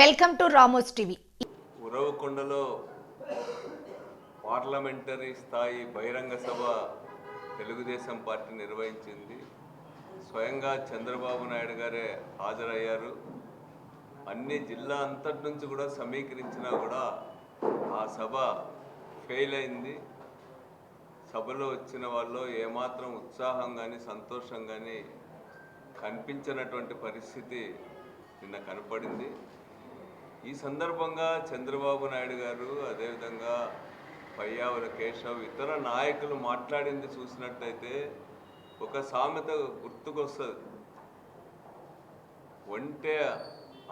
Welcome to Ramos TV. ఉరవకొండలో parliamentary స్థాయి బహిరంగ సభ Telugu Desam party నిర్వహించింది. స్వయంగా చంద్రబాబు నాయుడు గారే హాజరయ్యారు. అన్ని జిల్లా అంతటి నుంచి కూడా సమీకరించినా కూడా ఆ సభ ఫెయిల్ అయింది. సభలో వచ్చిన వాళ్ళు ఏమాత్రం ఉత్సాహం కానీ సంతోషం కానీ కనిపించినటువంటి పరిస్థితి నిన్న కనపడింది. ఈ సందర్భంగా చంద్రబాబు నాయుడు గారు అదేవిధంగా పయ్యావుల కేశవ్ ఇతర నాయకులు మాట్లాడింది చూసినట్టయితే ఒక సామెత గుర్తుకొస్తుంది. ఒంటె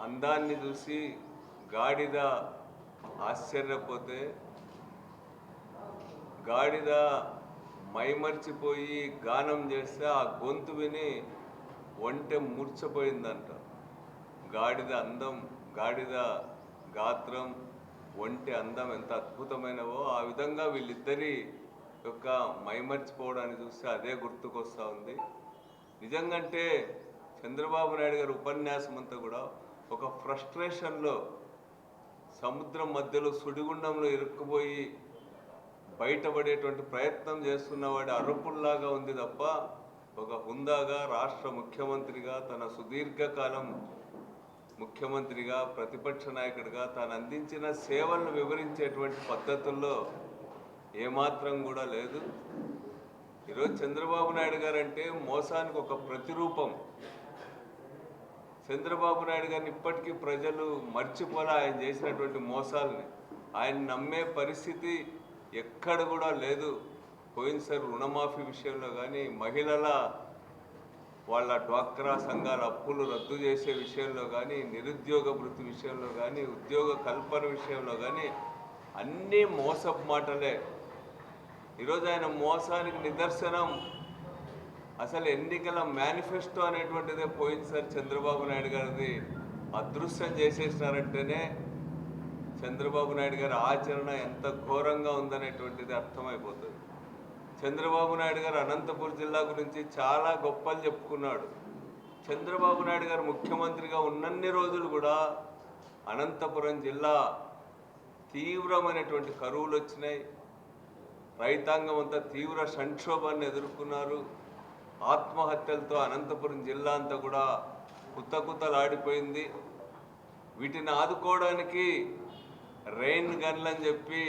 అందాన్ని చూసి గాడిద ఆశ్చర్యపోతే గాడిద మైమర్చిపోయి గానం చేస్తే ఆ గొంతు విని ఒంటె మూర్చపోయిందంట గాడిద అందం గాడిద గాత్రం ఒంటి అందం ఎంత అద్భుతమైనవో ఆ విధంగా వీళ్ళిద్దరి యొక్క మైమర్చిపోవడాన్ని చూస్తే అదే గుర్తుకొస్తూ ఉంది. నిజంగంటే చంద్రబాబు నాయుడు గారి ఉపన్యాసం అంతా కూడా ఒక ఫ్రస్ట్రేషన్లో సముద్రం మధ్యలో సుడిగుండంలో ఇరుక్కుపోయి బయటపడేటువంటి ప్రయత్నం చేస్తున్నవాడి అరుపుల్లాగా ఉంది తప్ప ఒక హుందాగా రాష్ట్ర ముఖ్యమంత్రిగా తన సుదీర్ఘకాలం ముఖ్యమంత్రిగా ప్రతిపక్ష నాయకుడిగా తాను అందించిన సేవలను వివరించేటువంటి పద్ధతుల్లో ఏమాత్రం కూడా లేదు. ఈరోజు చంద్రబాబు నాయుడు గారు అంటే మోసానికి ఒక ప్రతిరూపం. చంద్రబాబు నాయుడు గారిని ఇప్పటికీ ప్రజలు మర్చిపోలే ఆయన చేసినటువంటి మోసాలని. ఆయన నమ్మే పరిస్థితి ఎక్కడ కూడా లేదు. పోయినసారి రుణమాఫీ విషయంలో కానీ మహిళల వాళ్ళ డ్వాక్రా సంఘాల అప్పులు రద్దు చేసే విషయంలో కానీ నిరుద్యోగ వృత్తి విషయంలో కానీ ఉద్యోగ కల్పన విషయంలో కానీ అన్నీ మోసపు మాటలే. ఈరోజు ఆయన మోసానికి నిదర్శనం. అసలు ఎన్నికల మేనిఫెస్టో అనేటువంటిదే పోయినసారి చంద్రబాబు నాయుడు గారిది అదృశ్యం చేసేసినారంటేనే చంద్రబాబు నాయుడు గారి ఆచరణ ఎంత ఘోరంగా ఉందనేటువంటిది అర్థమైపోతుంది. చంద్రబాబు నాయుడు గారు అనంతపురం జిల్లా గురించి చాలా గొప్పలు చెప్పుకున్నాడు. చంద్రబాబు నాయుడు గారు ముఖ్యమంత్రిగా ఉన్నన్ని రోజులు కూడా అనంతపురం జిల్లా తీవ్రమైనటువంటి కరువులు వచ్చినాయి. రైతాంగం అంతా తీవ్ర సంక్షోభాన్ని ఎదుర్కొన్నారు. ఆత్మహత్యలతో అనంతపురం జిల్లా అంతా కూడా కుతకుతలాడిపోయింది. వీటిని ఆదుకోవడానికి రెయిన్ గన్లు అని చెప్పి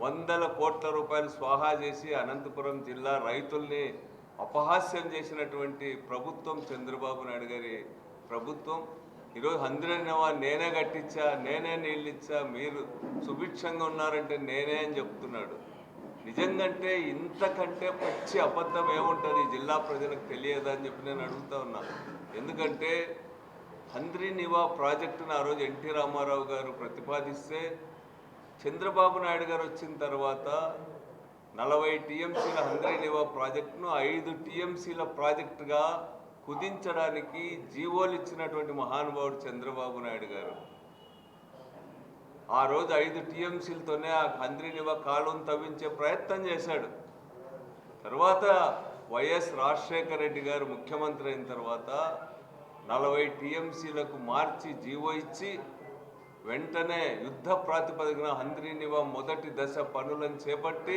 వందల కోట్ల రూపాయలు స్వాహా చేసి అనంతపురం జిల్లా రైతుల్ని అపహాస్యం చేసినటువంటి ప్రభుత్వం చంద్రబాబు నాయుడు గారి ప్రభుత్వం. ఈరోజు అందరినవా నేనే కట్టించా నేనే నీళ్ళిచ్చా మీరు సుభిక్షంగా ఉన్నారంటే నేనే అని చెప్తున్నాడు. నిజంగంటే ఇంతకంటే పచ్చి అబద్ధం ఏముంటుంది? జిల్లా ప్రజలకు తెలియదా అని చెప్పి నేను అడుగుతా ఉన్నా. ఎందుకంటే హంద్రీ నివా ప్రాజెక్టును ఆ రోజు ఎన్టీ రామారావు గారు ప్రతిపాదిస్తే చంద్రబాబు నాయుడు గారు వచ్చిన తర్వాత నలభై టీఎంసీల హంద్రీ నివా ప్రాజెక్టును ఐదు టీఎంసీల ప్రాజెక్టుగా కుదించడానికి జీవోలు ఇచ్చినటువంటి మహానుభావుడు చంద్రబాబు నాయుడు గారు. ఆ రోజు ఐదు టీఎంసీలతోనే ఆ హంద్రీ నివా కాలువను తవ్వించే ప్రయత్నం చేశాడు. తర్వాత వైఎస్ రాజశేఖర రెడ్డి గారు ముఖ్యమంత్రి అయిన తర్వాత నలభై టీఎంసీలకు మార్చి జీవో ఇచ్చి వెంటనే యుద్ధ ప్రాతిపదికన హంద్రీనివ మొదటి దశ పనులను చేపట్టి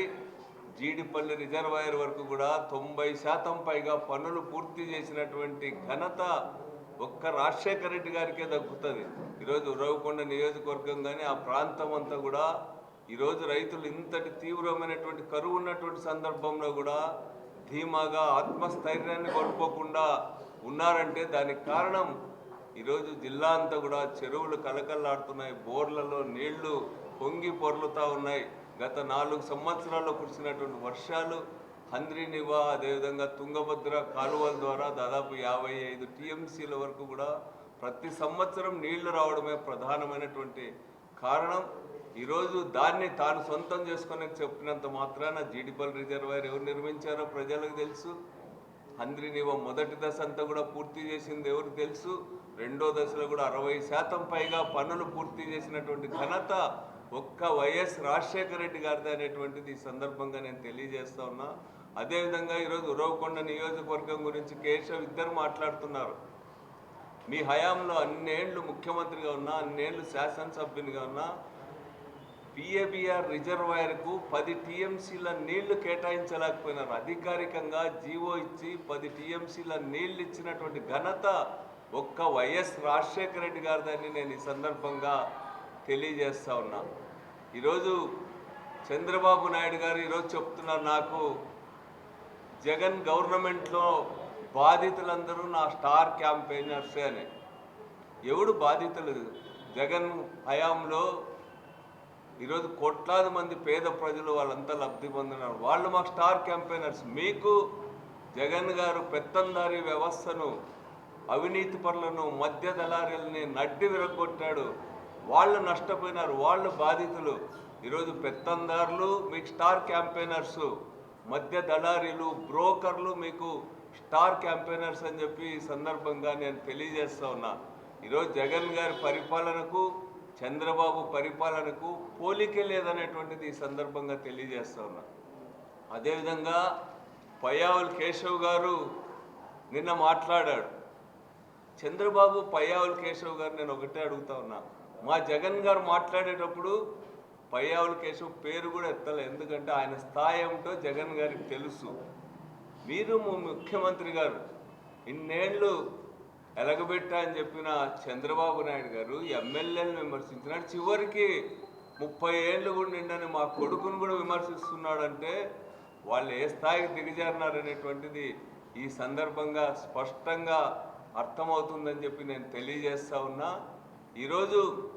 జీడిపల్లి రిజర్వాయర్ వరకు కూడా తొంభై శాతం పైగా పనులు పూర్తి చేసినటువంటి ఘనత ఒక్క రాజశేఖర రెడ్డి గారికే దక్కుతుంది. ఈరోజు ఉరవకొండ నియోజకవర్గం కానీ ఆ ప్రాంతం అంతా కూడా ఈరోజు రైతులు ఇంతటి తీవ్రమైనటువంటి కరువు ఉన్నటువంటి సందర్భంలో కూడా ధీమాగా ఆత్మస్థైర్యాన్ని కోల్పోకుండా ఉన్నారంటే దానికి కారణం ఈరోజు జిల్లా అంతా కూడా చెరువులు కలకల్లాడుతున్నాయి బోర్లలో నీళ్ళు పొంగి పొర్లుతా ఉన్నాయి. గత నాలుగు సంవత్సరాల్లో కురిసినటువంటి వర్షాలు హంద్రీనివా అదేవిధంగా తుంగభద్ర కాలువల ద్వారా దాదాపు యాభై ఐదు టీఎంసీల వరకు కూడా ప్రతి సంవత్సరం నీళ్ళు రావడమే ప్రధానమైనటువంటి కారణం. ఈరోజు దాన్ని తాను సొంతం చేసుకొని చెప్పినంత మాత్రాన జీడిపల్ రిజర్వాయర్ ఎవరు నిర్మించారో ప్రజలకు తెలుసు. హంద్రీనివ మొదటి దశ అంతా కూడా పూర్తి చేసింది ఎవరు తెలుసు. రెండో దశలో కూడా అరవై శాతం పైగా పనులు పూర్తి చేసినటువంటి ఘనత ఒక్క వైఎస్ రాజశేఖర రెడ్డి గారిది అనేటువంటిది ఈ సందర్భంగా నేను తెలియజేస్తా ఉన్నా. అదేవిధంగా ఈరోజు ఉరవకొండ నియోజకవర్గం గురించి కేశవ్ ఇద్దరు మాట్లాడుతున్నారు. మీ హయాంలో అన్నేళ్ళు ముఖ్యమంత్రిగా ఉన్నా అన్నేళ్ళు శాసనసభ్యునిగా ఉన్నా పిఏబిఆర్ రిజర్వాయర్కు పది టీఎంసీల నీళ్ళు కేటాయించలేకపోయినారు. అధికారికంగా జీవో ఇచ్చి పది టీఎంసీల నీళ్ళు ఇచ్చినటువంటి ఘనత ఒక్క వైఎస్ రాజశేఖర రెడ్డి గారిదని నేను ఈ సందర్భంగా తెలియజేస్తా ఉన్నా. ఈరోజు చంద్రబాబు నాయుడు గారు ఈరోజు చెప్తున్నారు నాకు జగన్ గవర్నమెంట్లో బాధితులందరూ నా స్టార్ క్యాంపెయినర్సే అని. ఎవడు బాధితులు? జగన్ హయాంలో ఈరోజు కోట్లాది మంది పేద ప్రజలు వాళ్ళంతా లబ్ధి పొందినారు. వాళ్ళు మా స్టార్ క్యాంపెయినర్స్. మీకు జగన్ గారు పెత్తందారీ వ్యవస్థను అవినీతి పరులను మధ్య దళారీలని నడ్డి విరగొట్టాడు వాళ్ళు నష్టపోయినారు వాళ్ళు బాధితులు. ఈరోజు పెత్తందారులు మీకు స్టార్ క్యాంపెయినర్స్. మధ్య దళారీలు బ్రోకర్లు మీకు స్టార్ క్యాంపెయినర్స్ అని చెప్పి ఈ సందర్భంగా నేను తెలియజేస్తా ఉన్నా. ఈరోజు జగన్ గారి పరిపాలనకు చంద్రబాబు పరిపాలనకు పోలికే లేదనేటువంటిది ఈ సందర్భంగా తెలియజేస్తా ఉన్నా. అదేవిధంగా పయ్యావుల్ కేశవ్ గారు నిన్న మాట్లాడాడు. చంద్రబాబు పయ్యావుల కేశవ్ గారు నేను ఒకటే అడుగుతా ఉన్నా. మా జగన్ గారు మాట్లాడేటప్పుడు పయ్యావుల కేశవ్ పేరు కూడా ఎత్తలే. ఎందుకంటే ఆయన స్థాయి ఏమిటో జగన్ గారికి తెలుసు. మీరు మా ముఖ్యమంత్రి గారు ఇన్నేళ్ళు ఎలగబెట్టా అని చెప్పిన చంద్రబాబు నాయుడు గారు ఎమ్మెల్యేలను విమర్శించినాడు. చివరికి ముప్పై ఏళ్ళు కూడా నిండని మా కొడుకును కూడా విమర్శిస్తున్నాడంటే వాళ్ళు ఏ స్థాయికి దిగజారినారనేటువంటిది ఈ సందర్భంగా స్పష్టంగా అర్థమవుతుందని చెప్పి నేను తెలియజేస్తా ఉన్నా. ఈరోజు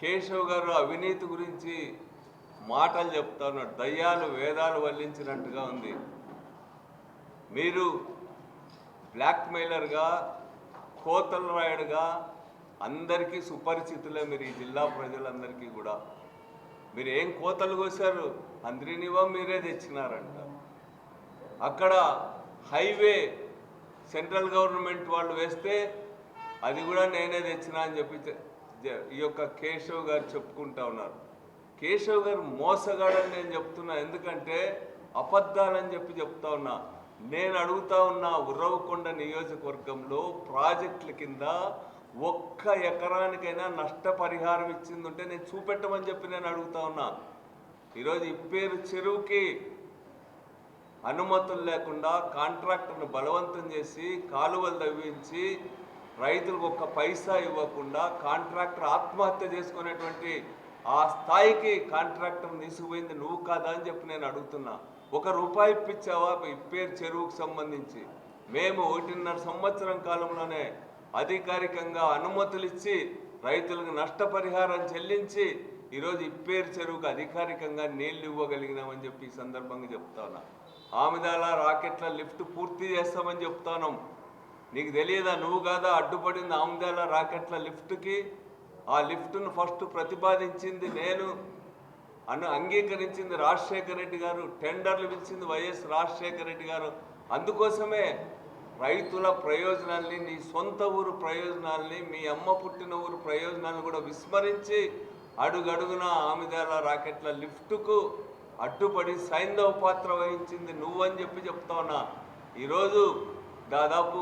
కేశవ్ గారు అవినీతి గురించి మాటలు చెప్తా ఉన్నాడు దయ్యాలు వేదాలు వల్లించినట్టుగా ఉంది. మీరు బ్లాక్మెయిలర్గా కోతల రాయుడుగా అందరికీ సుపరిచితులే మీరు ఈ జిల్లా ప్రజలందరికీ కూడా. మీరు ఏం కోతలు కోసారు అందరినివా మీరే తెచ్చినారంట. అక్కడ హైవే సెంట్రల్ గవర్నమెంట్ వాళ్ళు వేస్తే అది కూడా నేనే తెచ్చినా అని చెప్పి ఈ యొక్క కేశవ్ గారు చెప్పుకుంటా ఉన్నారు. కేశవ్ గారు మోసగాడని నేను చెప్తున్నా. ఎందుకంటే అబద్ధాలని చెప్పి చెప్తా ఉన్నా. నేను అడుగుతా ఉన్న ఉర్రవకొండ నియోజకవర్గంలో ప్రాజెక్టుల కింద ఒక్క ఎకరానికైనా నష్టపరిహారం ఇచ్చింది ఉంటే నేను చూపెట్టమని చెప్పి నేను అడుగుతా ఉన్నా. ఈరోజు ఇప్పేరు చెరువుకి అనుమతులు లేకుండా కాంట్రాక్టర్ను బలవంతం చేసి కాలువలు తవ్వించి రైతులకు ఒక్క పైసా ఇవ్వకుండా కాంట్రాక్టర్ ఆత్మహత్య చేసుకునేటువంటి ఆ స్థాయికి కాంట్రాక్టర్ తీసుకుపోయింది నువ్వు కాదా అని చెప్పి నేను అడుగుతున్నా. ఒక రూపాయి ఇప్పించావా ఇప్పేరు చెరువుకు సంబంధించి. మేము ఒకటిన్నర సంవత్సరం కాలంలోనే అధికారికంగా అనుమతులు ఇచ్చి రైతులకు నష్టపరిహారం చెల్లించి ఈరోజు ఇప్పేరు చెరువుకు అధికారికంగా నీళ్ళు ఇవ్వగలిగినామని చెప్పి ఈ సందర్భంగా చెప్తా ఉన్నా. ఆమెదాల రాకెట్ల లిఫ్ట్ పూర్తి చేస్తామని చెప్తాను. నీకు తెలియదా? నువ్వు కాదా? అడ్డుపడింది ఆమెదాల రాకెట్ల లిఫ్ట్కి. ఆ లిఫ్ట్ను ఫస్ట్ ప్రతిపాదించింది నేను. అను అంగీకరించింది రాజశేఖర రెడ్డి గారు. టెండర్లు పిలిచింది వైఎస్ రాజశేఖర రెడ్డి గారు. అందుకోసమే రైతుల ప్రయోజనాల్ని నీ సొంత ఊరు ప్రయోజనాల్ని మీ అమ్మ పుట్టిన ఊరు ప్రయోజనాలను కూడా విస్మరించి అడుగడుగున ఆమెదాల రాకెట్ల లిఫ్ట్కు అడ్డుపడి సైంధవ పాత్ర వహించింది నువ్వని చెప్పి చెప్తా ఉన్నా. ఈరోజు దాదాపు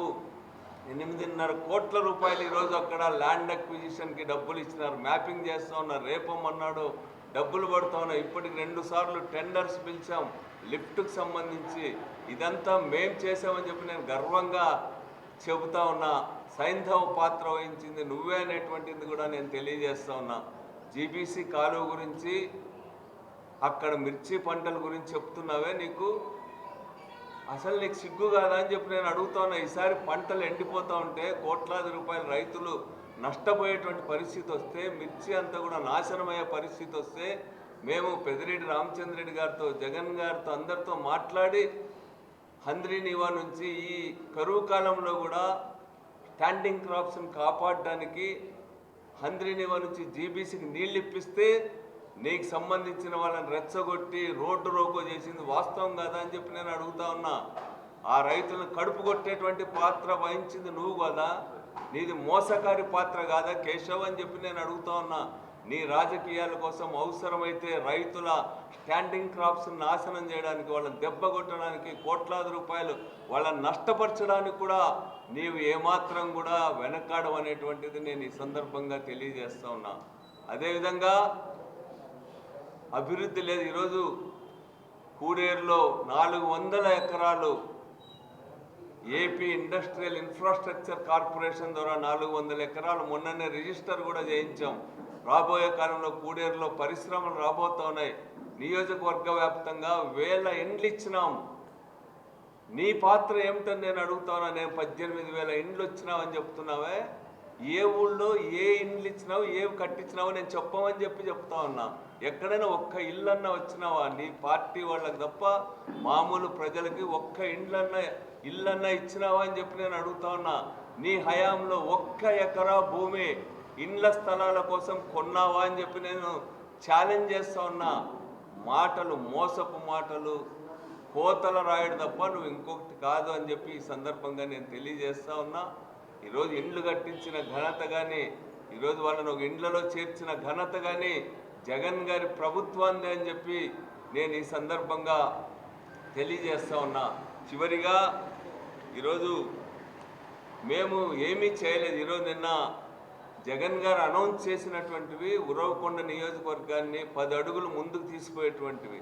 ఎనిమిదిన్నర కోట్ల రూపాయలు ఈరోజు అక్కడ ల్యాండ్ అక్విజిషన్కి డబ్బులు ఇచ్చినారు. మ్యాపింగ్ చేస్తా ఉన్నారు రేపమన్నాడు డబ్బులు పడుతున్నా ఉన్నాయి ఇప్పటికి రెండు సార్లు టెండర్స్ పిలిచాం లిఫ్ట్కి సంబంధించి. ఇదంతా మేం చేసామని చెప్పి నేను గర్వంగా చెబుతా ఉన్నా. సైంధవ పాత్ర వహించింది నువ్వే అనేటువంటిది కూడా నేను తెలియజేస్తా ఉన్నా. జీబీసీ కాలువ గురించి అక్కడ మిర్చి పంటల గురించి చెప్తున్నావే నీకు? అసలు నీకు సిగ్గు కాదా అని చెప్పి నేను అడుగుతాను ఈసారి పంటలు ఎండిపోతూ ఉంటే కోట్లాది రూపాయల రైతులు నష్టపోయేటువంటి పరిస్థితి వస్తే మిర్చి అంతా కూడా నాశనమయ్యే పరిస్థితి వస్తే మేము పెదిరెడ్డి రామచంద్రెడ్డి గారితో జగన్ గారితో అందరితో మాట్లాడి హంద్రీనివా నుంచి ఈ కరువు కాలంలో కూడా స్టాండింగ్ క్రాప్స్ని కాపాడడానికి హంద్రీనివా నుంచి జీబీసీకి నీళ్ళు ఇప్పిస్తే నీకు సంబంధించిన వాళ్ళని రెచ్చగొట్టి రోడ్డు రోకో చేసింది వాస్తవం కాదా అని చెప్పి నేను అడుగుతా ఉన్నా. ఆ రైతులను కడుపు కొట్టేటువంటి పాత్ర వహించింది నువ్వు కదా. నీది మోసకారి పాత్ర కాదా కేశవ్ అని చెప్పి నేను అడుగుతా ఉన్నా. నీ రాజకీయాల కోసం అవసరమైతే రైతుల స్టాండింగ్ క్రాప్స్ నాశనం చేయడానికి వాళ్ళని దెబ్బ కొట్టడానికి కోట్లాది రూపాయలు వాళ్ళని నష్టపరచడానికి కూడా నీవు ఏమాత్రం కూడా వెనకాడవనేటువంటిది నేను ఈ సందర్భంగా తెలియజేస్తా ఉన్నా. అదేవిధంగా అభివృద్ధి లేదు. ఈరోజు కూడేరులో నాలుగు వందల ఎకరాలు ఏపీ ఇండస్ట్రియల్ ఇన్ఫ్రాస్ట్రక్చర్ కార్పొరేషన్ ద్వారా నాలుగు వందల ఎకరాలు మొన్ననే రిజిస్టర్ కూడా చేయించాం. రాబోయే కాలంలో కూడేరులో పరిశ్రమలు రాబోతా ఉన్నాయి. నియోజకవర్గ వ్యాప్తంగా వేల ఇండ్లు ఇచ్చినాం. నీ పాత్ర ఏమిటని నేను అడుగుతానా నేను పద్దెనిమిది వేల ఇండ్లు వచ్చినావని చెప్తున్నావే. ఏ ఊళ్ళో ఏ ఇండ్లు ఇచ్చినావు ఏవి కట్టించినావో నేను చెప్పమని చెప్పి చెప్తా ఉన్నా. ఎక్కడైనా ఒక్క ఇల్లన్నా వచ్చినావా నీ పార్టీ వాళ్ళకి తప్ప మామూలు ప్రజలకి ఒక్క ఇండ్లన్నా ఇల్లన్నా ఇచ్చినావా అని చెప్పి నేను అడుగుతా ఉన్నా. నీ హయాంలో ఒక్క ఎకరా భూమి ఇండ్ల స్థలాల కోసం కొన్నావా అని చెప్పి నేను ఛాలెంజ్ చేస్తా ఉన్నా. మాటలు మోసపు మాటలు కోతల రాయడు తప్ప నువ్వు ఇంకొకటి కాదు అని చెప్పి ఈ సందర్భంగా నేను తెలియజేస్తా ఉన్నా. ఈరోజు ఇండ్లు కట్టించిన ఘనత కానీ ఈరోజు వాళ్ళని ఒక ఇండ్లలో చేర్చిన ఘనత కానీ జగన్ గారి ప్రభుత్వాన్ని అని చెప్పి నేను ఈ సందర్భంగా తెలియజేస్తా ఉన్నా. చివరిగా ఈరోజు మేము ఏమీ చేయలేదు. ఈరోజు నిన్న జగన్ గారు అనౌన్స్ చేసినటువంటివి ఉరవకొండ నియోజకవర్గాన్ని పది అడుగులు ముందుకు తీసుకుపోయేటువంటివి.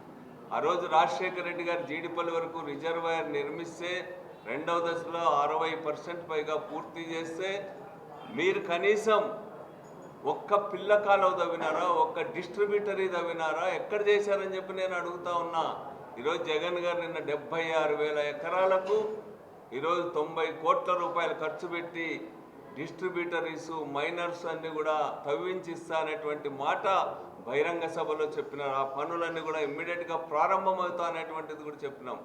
ఆ రోజు రాజశేఖర రెడ్డి గారు జీడిపల్లి వరకు రిజర్వాయర్ నిర్మిస్తే రెండవ దశలో అరవై పర్సెంట్ పైగా పూర్తి చేస్తే మీరు కనీసం ఒక్క పిల్లకాలో తవ్వినారా? ఒక్క డిస్ట్రిబ్యూటరీ తవ్వినారా? ఎక్కడ చేశారని చెప్పి నేను అడుగుతా ఉన్నా. ఈరోజు జగన్ గారు నిన్న డెబ్బై ఆరు వేల ఎకరాలకు ఈరోజు తొంభై కోట్ల రూపాయలు ఖర్చు పెట్టి డిస్ట్రిబ్యూటరీస్ మైనర్స్ అన్ని కూడా తవ్వించిస్తా అనేటువంటి మాట బహిరంగ సభలో చెప్పినారు. ఆ పనులన్నీ కూడా ఇమ్మీడియట్గా ప్రారంభమవుతా అనేటువంటిది కూడా చెప్పినాం.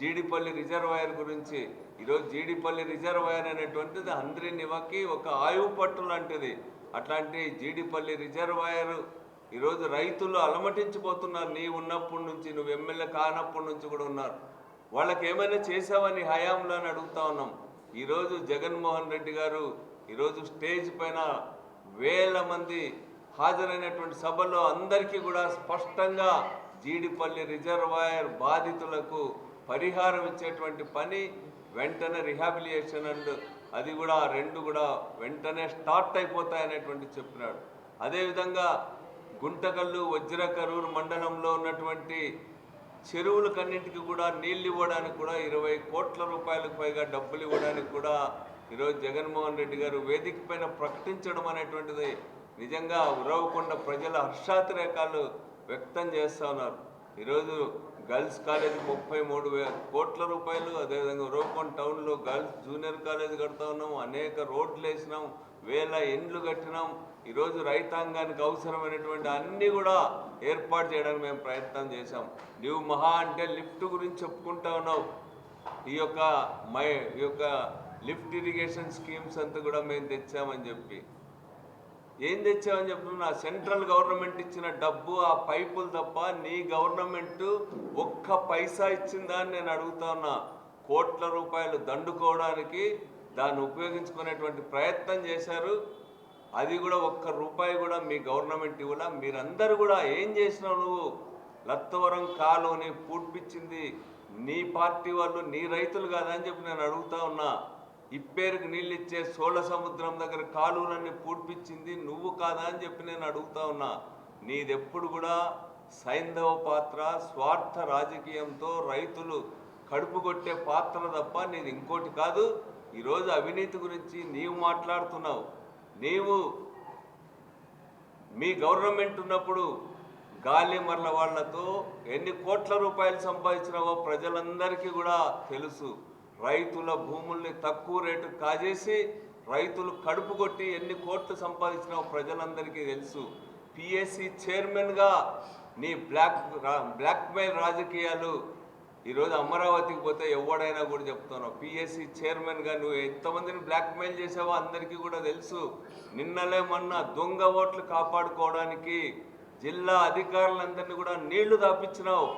జీడిపల్లి రిజర్వాయర్ గురించి. ఈరోజు జీడిపల్లి రిజర్వాయర్ అనేటువంటిది అందరి నివకి ఒక ఆయువు పట్టు లాంటిది. అట్లాంటి జీడిపల్లి రిజర్వాయర్ ఈరోజు రైతులు అలమటించిపోతున్నారు. నీ ఉన్నప్పటి నుంచి నువ్వు ఎమ్మెల్యే కానప్పటి నుంచి కూడా ఉన్నారు. వాళ్ళకి ఏమైనా చేసావని హయాంలో అని అడుగుతా ఉన్నాం. ఈరోజు జగన్మోహన్ రెడ్డి గారు ఈరోజు స్టేజ్ పైన వేల మంది హాజరైనటువంటి సభలో అందరికీ కూడా స్పష్టంగా జీడిపల్లి రిజర్వాయర్ బాధితులకు పరిహారం ఇచ్చేటువంటి పని వెంటనే రిహాబిలియేషన్ అండ్ అది కూడా రెండు కూడా వెంటనే స్టార్ట్ అయిపోతాయనేటువంటి చెప్పినాడు. అదేవిధంగా గుంటకల్లు వజ్రకరూరు మండలంలో ఉన్నటువంటి చెరువులకన్నింటికి కూడా నీళ్ళు ఇవ్వడానికి కూడా ఇరవై కోట్ల రూపాయలకు పైగా డబ్బులు ఇవ్వడానికి కూడా ఈరోజు జగన్మోహన్ రెడ్డి గారు వేదిక పైన ప్రకటించడం అనేటువంటిది నిజంగా ఉరవకొండ ప్రజల హర్షాతిరేకాలు వ్యక్తం చేస్తూ ఉన్నారు. ఈరోజు గర్ల్స్ కాలేజ్ ముప్పై మూడు కోట్ల రూపాయలు అదేవిధంగా రూపం టౌన్లో గర్ల్స్ జూనియర్ కాలేజ్ కడతా ఉన్నాం అనేక రోడ్లు వేసినాం వేల ఇండ్లు కట్టినాం. ఈరోజు రైతాంగానికి అవసరమైనటువంటి అన్నీ కూడా ఏర్పాటు చేయడానికి మేము ప్రయత్నం చేశాం. నువ్వు మహా అంటే లిఫ్ట్ గురించి చెప్పుకుంటా ఉన్నావు. ఈ యొక్క మై ఈ యొక్క లిఫ్ట్ ఇరిగేషన్ స్కీమ్స్ అంతా కూడా మేము తెచ్చామని చెప్పి. ఏం తెచ్చావని చెప్తున్నా సెంట్రల్ గవర్నమెంట్ ఇచ్చిన డబ్బు ఆ పైపులు తప్ప నీ గవర్నమెంట్ ఒక్క పైసా ఇచ్చిందా అని నేను అడుగుతా ఉన్నా. కోట్ల రూపాయలు దండుకోవడానికి దాన్ని ఉపయోగించుకునేటువంటి ప్రయత్నం చేశారు. అది కూడా ఒక్క రూపాయి కూడా మీ గవర్నమెంట్ ఇవ్వలా. మీరందరూ కూడా ఏం చేసినావు నువ్వు? లత్తవరం కాలువని పూడ్పించింది నీ పార్టీ వాళ్ళు నీ రైతులు కాదని అని చెప్పి నేను అడుగుతా ఉన్నా. ఇప్పేరుకు నీళ్ళు ఇచ్చే సోళ సముద్రం దగ్గర కాలువలన్నీ పూడ్పించింది నువ్వు కాదా అని చెప్పి నేను అడుగుతా ఉన్నా. నీదెప్పుడు కూడా సైంధవ పాత్ర స్వార్థ రాజకీయంతో రైతులు కడుపు కొట్టే పాత్ర తప్ప నీది ఇంకోటి కాదు. ఈరోజు అవినీతి గురించి నీవు మాట్లాడుతున్నావు. నీవు మీ గవర్నమెంట్ ఉన్నప్పుడు గాలి మరల వాళ్ళతో ఎన్ని కోట్ల రూపాయలు సంపాదించినావో ప్రజలందరికీ కూడా తెలుసు. రైతుల భూముల్ని తక్కువ రేటు కాజేసి రైతులు కడుపు కొట్టి ఎన్ని కోట్లు సంపాదించిన ప్రజలందరికీ తెలుసు. పిఎస్సి చైర్మన్గా నీ బ్లాక్ బ్లాక్మెయిల్ రాజకీయాలు ఈరోజు అమరావతికి పోతే ఎవడైనా కూడా చెప్తాను. పిఎస్సి చైర్మన్గా నువ్వు ఎంతమందిని బ్లాక్మెయిల్ చేసావో అందరికీ కూడా తెలుసు. నిన్నలే మొన్న దొంగ ఓట్లు కాపాడుకోవడానికి జిల్లా అధికారులందరినీ కూడా నీళ్ళు దాపించినావు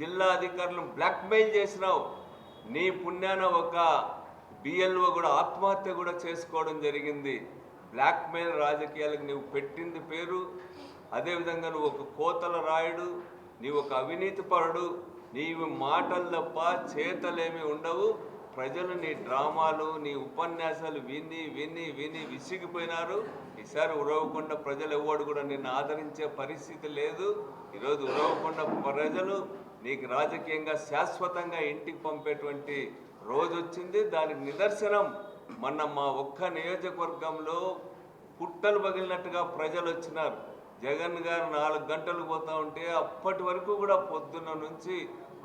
జిల్లా అధికారులను బ్లాక్మెయిల్ చేసినావు. నీ పుణ్యాన ఒక బిఎల్ఓ కూడా ఆత్మహత్య కూడా చేసుకోవడం జరిగింది. బ్లాక్మెయిల్ రాజకీయాలకు నువ్వు పెట్టింది పేరు. అదేవిధంగా నువ్వు ఒక కోతల రాయుడు నీవు ఒక అవినీతి పరుడు నీవు మాటలు తప్ప చేతలేమి ఉండవు. ప్రజలు నీ డ్రామాలు నీ ఉపన్యాసాలు విని విని విని విసిగిపోయినారు. ఈసారి ఉరవకొండ ప్రజలు ఎవడు కూడా నిన్ను ఆదరించే పరిస్థితి లేదు. ఈరోజు ఉరవకొండ ప్రజలు నీకు రాజకీయంగా శాశ్వతంగా ఇంటికి పంపేటువంటి రోజు వచ్చింది దానికి నిదర్శనం మొన్న మా ఒక్క నియోజకవర్గంలో పుట్టలు పగిలినట్టుగా ప్రజలు వచ్చినారు జగన్ గారు నాలుగు గంటలు పోతా ఉంటే అప్పటి వరకు కూడా పొద్దున్న నుంచి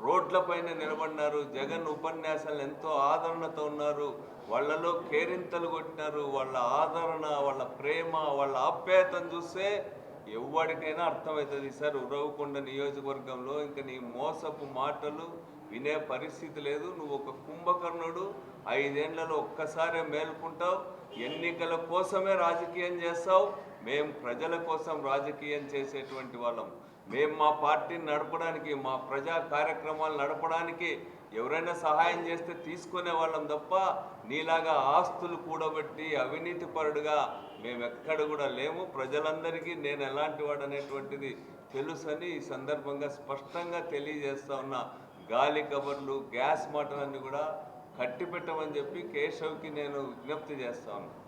రోడ్లపైన నిలబడినారు. జగన్ ఉపన్యాసాలు ఎంతో ఆదరణతో ఉన్నారు. వాళ్ళలో కేరింతలు కొట్టినారు. వాళ్ళ ఆదరణ వాళ్ళ ప్రేమ వాళ్ళ ఆప్యాయతను చూస్తే ఎవరికైనా అర్థమవుతుంది సార్. ఉరవకొండ నియోజకవర్గంలో ఇంకా నీ మోసపు మాటలు వినే పరిస్థితి లేదు. నువ్వు ఒక కుంభకర్ణుడు ఐదేళ్ళలో ఒక్కసారే మేల్కుంటావు. ఎన్నికల కోసమే రాజకీయం చేస్తావు. మేము ప్రజల కోసం రాజకీయం చేసేటువంటి వాళ్ళం. మేము మా పార్టీని నడపడానికి మా ప్రజా కార్యక్రమాలు నడపడానికి ఎవరైనా సహాయం చేస్తే తీసుకునే వాళ్ళం తప్ప నీలాగా ఆస్తులు కూడబెట్టి అవినీతి పరుడుగా మేము ఎక్కడ కూడా లేము. ప్రజలందరికీ నేను ఎలాంటి వాడు అనేటువంటిది తెలుసని ఈ సందర్భంగా స్పష్టంగా తెలియజేస్తా ఉన్న. గాలి కబర్లు గ్యాస్ మాటలన్నీ కూడా కట్టిపెట్టమని చెప్పి కేశవ్కి నేను విజ్ఞప్తి చేస్తా ఉన్నాను